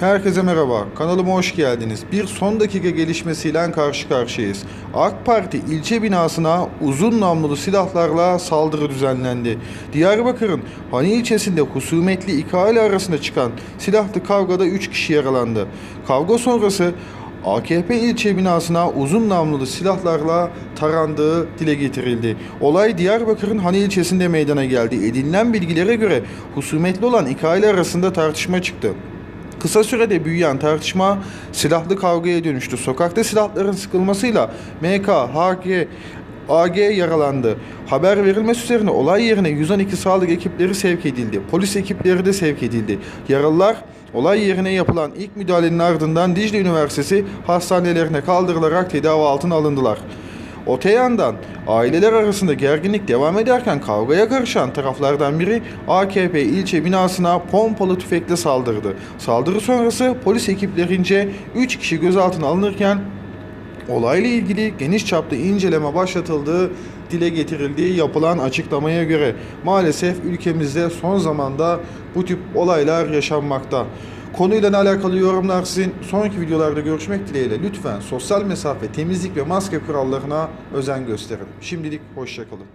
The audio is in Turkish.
Herkese merhaba, kanalıma hoş geldiniz. Bir son dakika gelişmesiyle karşı karşıyayız. AK Parti ilçe binasına uzun namlulu silahlarla saldırı düzenlendi. Diyarbakır'ın Hani ilçesinde husumetli iki aile arasında çıkan silahlı kavgada 3 kişi yaralandı. Kavga sonrası AKP ilçe binasına uzun namlulu silahlarla tarandığı dile getirildi. Olay Diyarbakır'ın Hani ilçesinde meydana geldi. Edinilen bilgilere göre husumetli olan iki aile arasında tartışma çıktı. Kısa sürede büyüyen tartışma silahlı kavgaya dönüştü. Sokakta silahların sıkılmasıyla MK, HG, AG yaralandı. Haber verilmesi üzerine olay yerine 112 sağlık ekipleri sevk edildi. Polis ekipleri de sevk edildi. Yaralılar olay yerine yapılan ilk müdahalenin ardından Dicle Üniversitesi hastanelerine kaldırılarak tedavi altına alındılar. Öte yandan aileler arasında gerginlik devam ederken kavgaya karışan taraflardan biri AKP ilçe binasına pompalı tüfekle saldırdı. Saldırı sonrası polis ekiplerince 3 kişi gözaltına alınırken olayla ilgili geniş çaplı inceleme başlatıldığı dile getirildiği yapılan açıklamaya göre maalesef ülkemizde son zamanda bu tip olaylar yaşanmakta. Konuyla alakalı yorumlar sizin. Sonraki videolarda görüşmek dileğiyle lütfen sosyal mesafe, temizlik ve maske kurallarına özen gösterin. Şimdilik hoşçakalın.